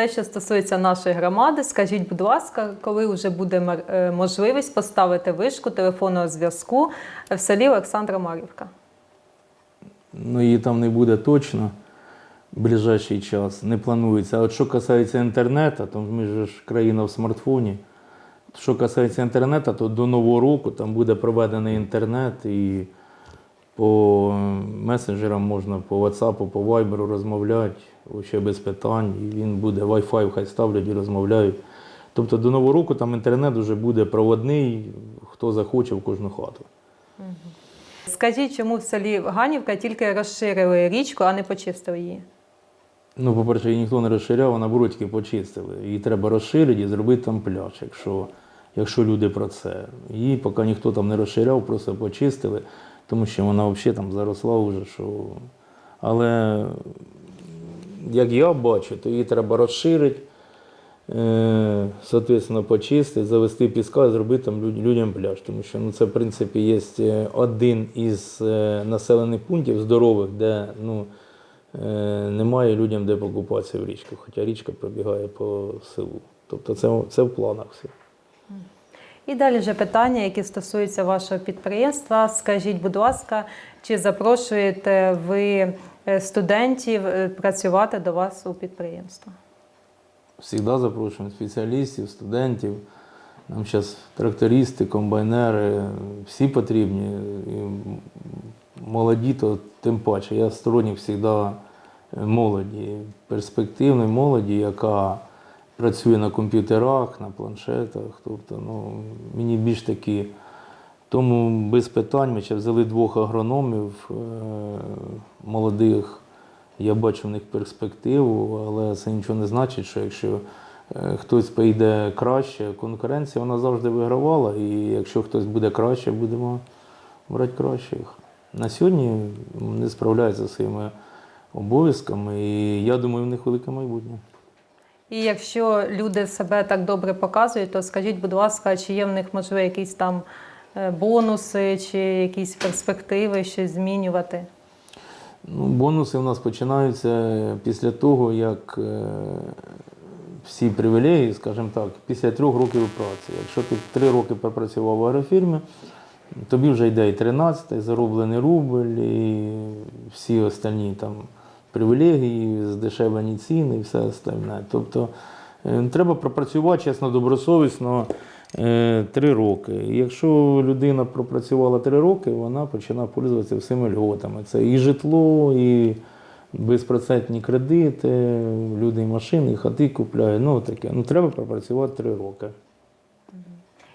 те, що стосується нашої громади, скажіть, будь ласка, коли вже буде е, можливість поставити вишку телефонного зв'язку в селі Олександра Марівка? Ну, її там не буде точно в ближайший час, не планується. А от що касається інтернету, то ми ж країна в смартфоні. Що касається інтернету, то до Нового року там буде проведений інтернет і по месенджерам можна по WhatsApp, по Viber розмовляти, ще без питань. І він буде, Wi-Fi хай ставлять і розмовляють. Тобто до Нового року там інтернет вже буде проводний, хто захоче в кожну хату. Скажіть, чому в селі Ганівка тільки розширили річку, а не почистили її? Ну, по-перше, її ніхто не розширяв, а наоборот тільки почистили. Її треба розширити і зробити там пляж, якщо, якщо люди про це. Її поки ніхто там не розширяв, просто почистили, тому що вона взагалі там заросла вже. Що... Але як я бачу, то її треба розширити, е, соответственно, почистити, завести піска і зробити там людям пляж. Тому що ну, це, в принципі, є е, один із е, населених пунктів здорових, де ну, немає людям де покупатися в річку, хоча річка пробігає по селу. Тобто це, це в планах все. І далі вже питання, які стосуються вашого підприємства. Скажіть, будь ласка, чи запрошуєте ви е, студентів е, працювати до вас у підприємство? Всегда запрошуємо спеціалістів, студентів. Нам зараз трактористи, комбайнери, всі потрібні. І молоді, то тим паче. Я сторонник завжди молоді, перспективної молоді, яка працює на комп'ютерах, на планшетах. Тобто, ну, мені більш такі. Тому без питань ми ще взяли двох агрономів е, молодих. Я бачу в них перспективу, але це нічого не значить, що якщо е, хтось поїде краще, конкуренція вона завжди вигравала, і якщо хтось буде краще, будемо брати кращих. На сьогодні не справляються зі своїми обов'язками, і я думаю, в них велике майбутнє. І якщо люди себе так добре показують, то скажіть, будь ласка, чи є в них можливо якісь там е, бонуси, чи якісь перспективи, щось змінювати? Ну, бонуси в нас починаються після того, як е, всі привілеї, скажімо так, після трьох років праці. Якщо ти три роки пропрацював в аерофірмі, тобі вже йде і 13, і зароблений рубль, і всі остальні там привілегії, здешевлені ціни і все остальне. Тобто е, треба пропрацювати чесно, добросовісно е, три роки. Якщо людина пропрацювала три роки, вона починає пользуватися всіми льготами. Це і житло, і безпроцентні кредити, люди і машини, і хати купляють. Ну таке. Ну треба пропрацювати три роки.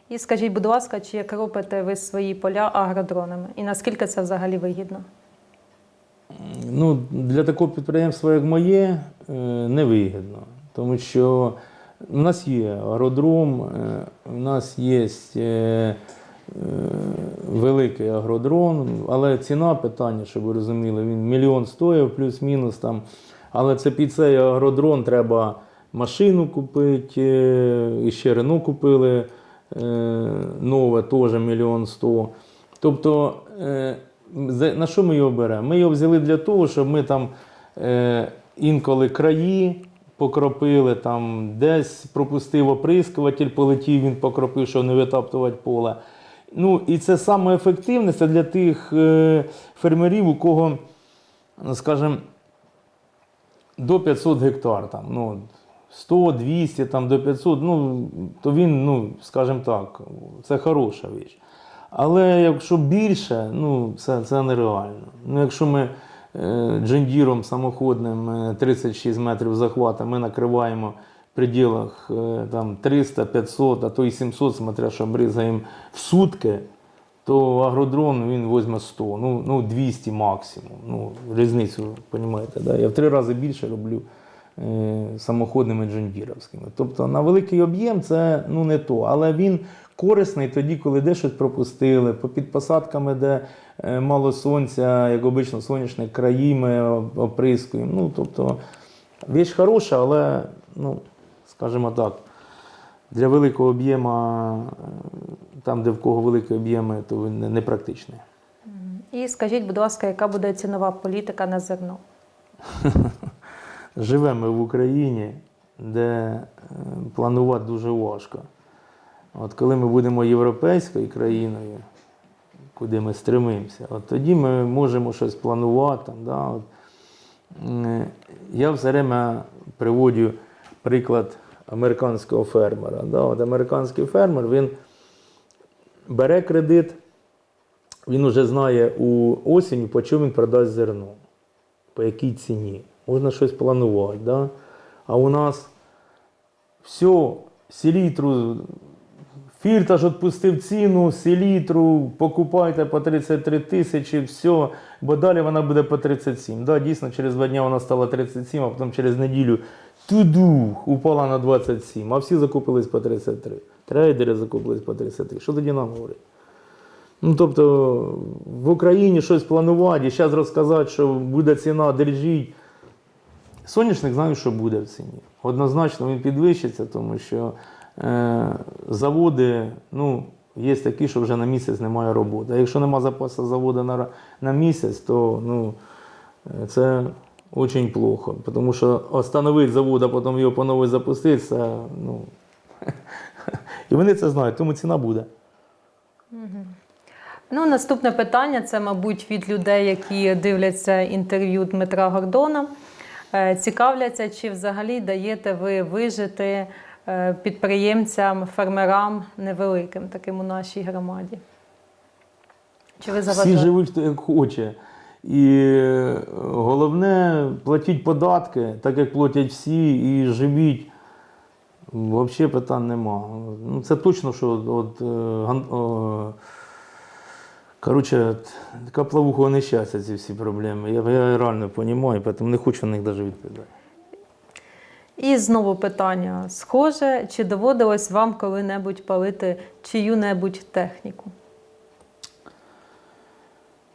І скажіть, будь ласка, чи як робите ви свої поля агродронами? І наскільки це взагалі вигідно? Ну, для такого підприємства, як моє, е, невигідно. Тому що в нас є агродром, е, в нас є е, великий агродрон, але ціна питання, щоб ви розуміли, він мільйон стоїв, плюс-мінус там. Але це під цей агродрон треба машину купити, і ще Рено купили нове, теж мільйон сто. Тобто, на що ми його беремо? Ми його взяли для того, щоб ми там е, інколи краї покропили, там десь пропустив оприскуватель, полетів, він покропив, щоб не витаптувати поле. Ну, і це саме ефективне це для тих е, фермерів, у кого, ну, скажімо, до 500 гектар, там, ну, 100, 200, там, до 500, ну, то він, ну, скажімо так, це хороша річ. Але якщо більше, ну, це, це нереально. Ну, якщо ми е, джендіром самоходним е, 36 метрів захвата ми накриваємо в пределах е, там, 300, 500, а то і 700, смотря що бризаємо в сутки, то агродрон він візьме 100, ну, ну 200 максимум. Ну, різницю, розумієте, да? я в три рази більше роблю е, самоходними джондіровськими. Тобто на великий об'єм це ну, не то, але він корисний тоді, коли де щось пропустили, під посадками, де е, мало сонця, як обично, сонячні краї ми оприскуємо. Ну, тобто, віч хороша, але, ну, скажімо так, для великого об'єма, е, там, де в кого великі об'єми, то він не- непрактичний. І скажіть, будь ласка, яка буде цінова політика на зерно? Живемо в Україні, де е, планувати дуже важко. От коли ми будемо європейською країною, куди ми стремимося, от тоді ми можемо щось планувати. Да, от. Я все время приводжу приклад американського фермера. Да, от американський фермер він бере кредит, він вже знає у осінь, по чому він продасть зерно, по якій ціні. Можна щось планувати. Да? А у нас все, селітру, фірташ відпустив ціну, селітру, покупайте по 33 тисячі, все, бо далі вона буде по 37. Да, дійсно, через два дні вона стала 37, а потім через неділю туду упала на 27, а всі закупились по 33. Трейдери закупились по 33. Що тоді нам говорить? Ну, тобто в Україні щось планувати і зараз розказати, що буде ціна держіть. Соняшник знаю, що буде в ціні. Однозначно він підвищиться, тому що заводи, ну, є такі, що вже на місяць немає роботи. А якщо немає запасу заводу на, на місяць, то ну, е, це дуже плохо. Тому що остановити завод, а потім його по-новій запустити, це, ну, і вони це знають, тому ціна буде. Ну, наступне питання це, мабуть, від людей, які дивляться інтерв'ю Дмитра Гордона. Е, Цікавляться, чи взагалі даєте ви вижити е, підприємцям, фермерам невеликим, таким у нашій громаді? Чи ви Всі живуть хто як хоче. І е, головне платіть податки, так як платять всі, і живіть. Взагалі питань нема. Ну, це точно, що от, е, о, коротше, от, каплавухого нещастя ці всі проблеми. Я, я реально розумію, тому не хочу на них навіть відповідати. І знову питання схоже, чи доводилось вам коли-небудь палити чию-небудь техніку?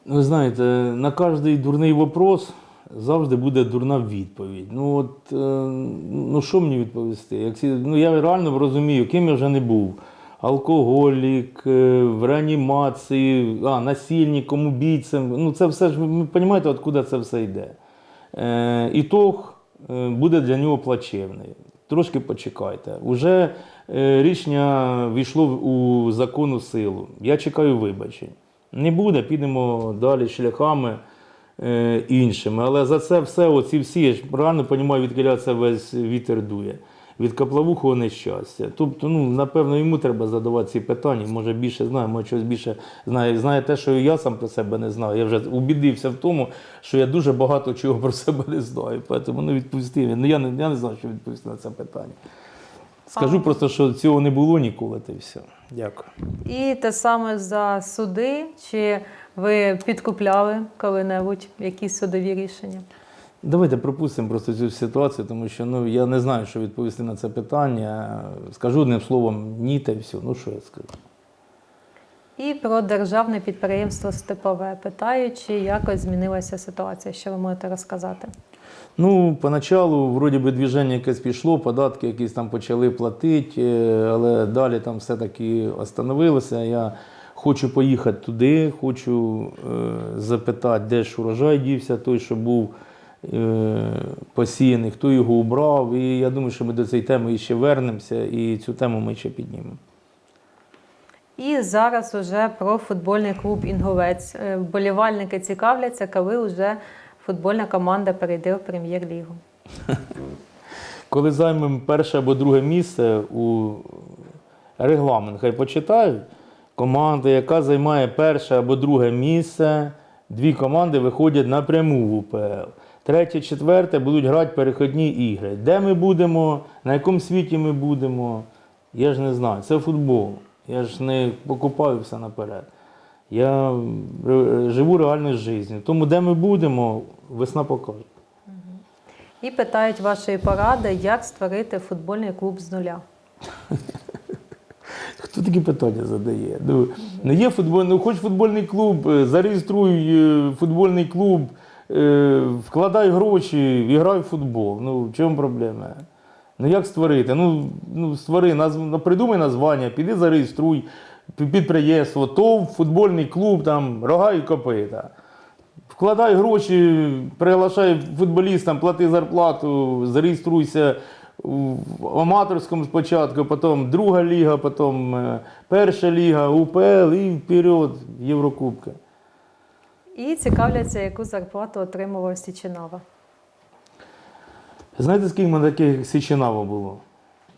Ви знаєте, на кожний дурний вопрос завжди буде дурна відповідь. Ну от е, ну що мені відповісти? Як, ну, я реально розумію, ким я вже не був. Алкоголік, е, в реанімації, а, насильником, убійцем. Ну це все ж ви розумієте, откуда це все йде. Е, ітог буде для нього плачевний. Трошки почекайте. Уже е, рішення війшло у законну силу. Я чекаю вибачень. Не буде, підемо далі шляхами е, іншими. Але за це все, оці всі, я ж правильно розумію, від це весь вітер дує. Від каплавухого нещастя. Тобто, ну, напевно, йому треба задавати ці питання. Може більше знає, може щось більше знає. Знає те, що я сам про себе не знаю. Я вже убідився в тому, що я дуже багато чого про себе не знаю. Тому не відповісти. Ну, я, не, я не знаю, що відповісти на це питання. Скажу просто, що цього не було ніколи, та все. Дякую. І те саме за суди, чи ви підкупляли коли-небудь якісь судові рішення? Давайте пропустимо просто цю ситуацію, тому що ну, я не знаю, що відповісти на це питання. Скажу одним словом, ні, та й все. Ну що я скажу? І про державне підприємство Степове питаю, чи якось змінилася ситуація, що ви можете розказати? Ну, поначалу, вроді би, движення якесь пішло, податки якісь там почали платити, е, але далі там все-таки остановилося. Я хочу поїхати туди, хочу е, запитати, де ж урожай дівся, той, що був посіяний, хто його убрав. І я думаю, що ми до цієї теми ще вернемося, і цю тему ми ще піднімемо. І зараз уже про футбольний клуб Інговець. Е, Вболівальники цікавляться, коли вже футбольна команда перейде в прем'єр-лігу. Коли займемо перше або друге місце у регламент, хай почитають. Команда, яка займає перше або друге місце, дві команди виходять напряму в УПЛ. Третє, четверте будуть грати перехідні ігри. Де ми будемо, на якому світі ми будемо, я ж не знаю. Це футбол. Я ж не покупаю все наперед. Я живу реальною життю. Тому де ми будемо, весна покаже. І питають вашої поради, як створити футбольний клуб з нуля. Хто такі питання задає? Ну, не є футбольний, ну, хоч футбольний клуб, е, зареєструй е, футбольний клуб, вкладай гроші і грай в футбол. Ну, в чому проблема? Ну як створити? Ну, ну створи, назв... ну, придумай названня, піди зареєструй пі- підприємство, ТОВ, футбольний клуб, там, рога і копита. Вкладай гроші, приглашай футболістам, плати зарплату, зареєструйся в аматорському спочатку, потім друга ліга, потім е, перша ліга, УПЛ і вперед Єврокубки. І цікавляться, яку зарплату отримував Січинава. Знаєте, скільки мене таких Січинаво було?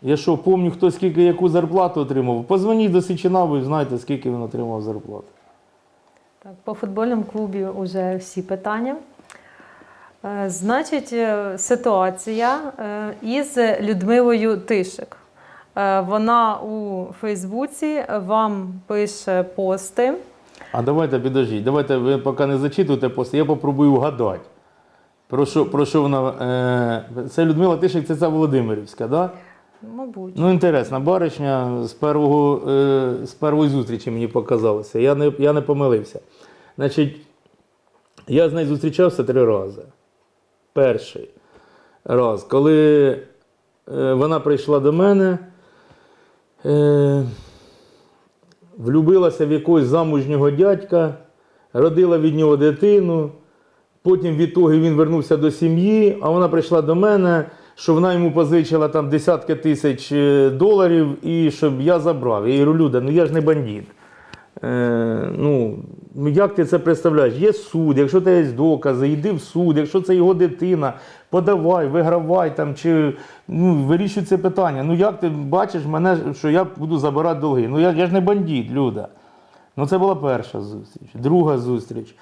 Я що, пам'ятаю, хто скільки яку зарплату отримав. Позвоніть до Січинаву і знаєте, скільки він отримав зарплату. Так, по футбольному клубі вже всі питання. Е, Значить, е, ситуація е, із Людмилою Тишик. Вона у Фейсбуці вам пише пости. А давайте підождіть, давайте ви поки не зачитуєте пост, я попробую вгадати. Про що, про що вона. Е, це Людмила Тишик, це ця Володимирівська, да? Мабуть, Ну, інтересна баришня з, первого, е, з першої зустрічі мені показалося. Я не, я не помилився. Значить, я з нею зустрічався три рази. Перший раз, коли е, вона прийшла до мене, е, влюбилася в якогось замужнього дядька, родила від нього дитину. Потім від того він вернувся до сім'ї, а вона прийшла до мене, що вона йому позичила там десятки тисяч е, доларів і щоб я забрав. Я говорю, Люда, ну я ж не бандит. Е, ну, ну як ти це представляєш? Є суд, якщо ти є докази, йди в суд, якщо це його дитина, подавай, вигравай там, чи ну, вирішуй це питання. Ну як ти бачиш мене, що я буду забирати долги? Ну я, я ж не бандит, Люда. Ну це була перша зустріч, друга зустріч.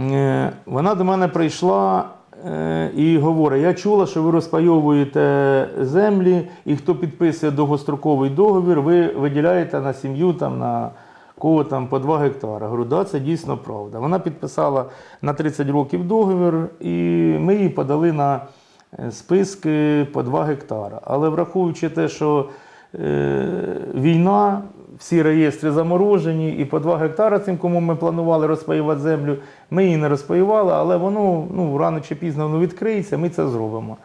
Е, Вона до мене прийшла е, і говорить: я чула, що ви розпайовуєте землі, і хто підписує довгостроковий договір, ви виділяєте на сім'ю там на кого там по 2 гектари. Говорю, да, це дійсно правда. Вона підписала на 30 років договір, і ми її подали на е, списки по 2 гектара. Але враховуючи те, що е, війна, всі реєстри заморожені, і по 2 гектара цим, кому ми планували розпаювати землю, ми її не розпаювали, але воно ну, рано чи пізно воно відкриється, ми це зробимо.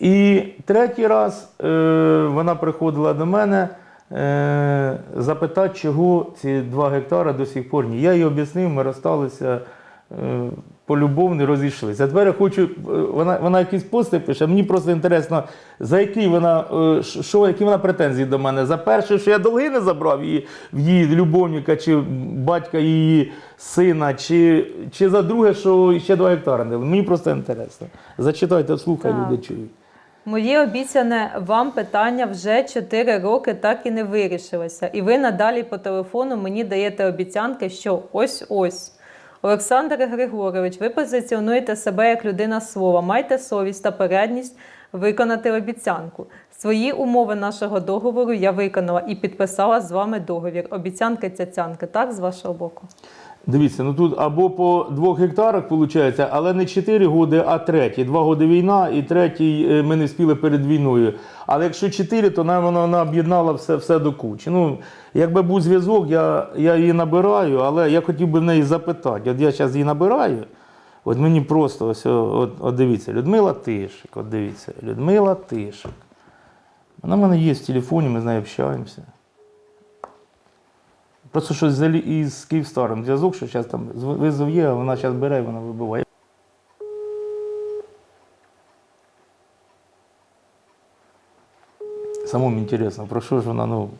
І третій раз е, вона приходила до мене запитати, чого ці 2 гектара до сих пор ні. Я їй об'яснив, ми розсталися е, полюбовно розійшлися. А тепер я хочу, е, вона, вона якісь пости пише, мені просто інтересно, за які вона, е, що, які вона претензії до мене? За перше, що я долги не забрав її, в її любовника чи батька її сина, чи, чи за друге, що ще 2 гектари не. Мені просто інтересно. Зачитайте вслух, хай Так. люди чують. Моє обіцяне вам питання вже 4 роки так і не вирішилося. І ви надалі по телефону мені даєте обіцянки, що ось-ось. Олександр Григорович, ви позиціонуєте себе як людина слова. Майте совість та порядність виконати обіцянку. Свої умови нашого договору я виконала і підписала з вами договір. Обіцянки цяцянки, так, з вашого боку? Дивіться, ну тут або по двох гектарах виходить, але не 4 роки, а третій. Два роки війна, і третій е, ми не спіли перед війною. Але якщо 4, то нам вона, вона об'єднала все, все до кучі. Ну, якби був зв'язок, я, я її набираю, але я хотів би в неї запитати. От я зараз її набираю. От мені просто ось, от, от дивіться, Людмила Тишик, от дивіться, Людмила Тишик. Вона в мене є в телефоні, ми з нею общаємося. Просто взагалі із Київстаром зв'язок, що зараз там визов є, а вона зараз бере вона вибиває. Самому інтересно, про що ж вона, ну.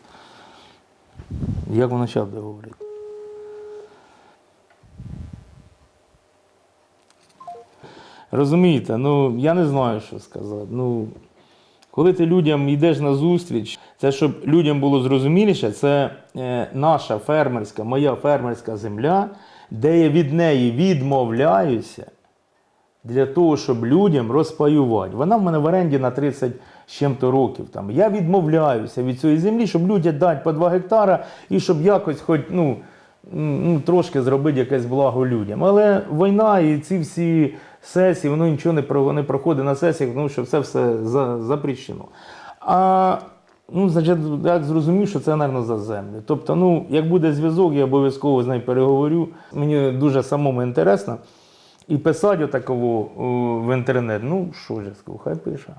Як вона зараз буде говорити? Розумієте, ну я не знаю, що сказати. Ну, коли ти людям йдеш на зустріч, це щоб людям було зрозуміліше, це е, наша фермерська, моя фермерська земля, де я від неї відмовляюся для того, щоб людям розпаювати. Вона в мене в оренді на 30 з чим-то років. Там. Я відмовляюся від цієї землі, щоб людям дати по 2 гектара і щоб якось хоч ну, трошки зробити якесь благо людям. Але війна і ці всі сесії, воно нічого не, про- не проходить на сесіях, тому що це все за, запрещено. А ну, значить, я зрозумів, що це, мабуть, за землю. Тобто, ну, як буде зв'язок, я обов'язково з нею переговорю. Мені дуже самому інтересно. І писати отаково в інтернет, ну що ж, я скажу, хай пише.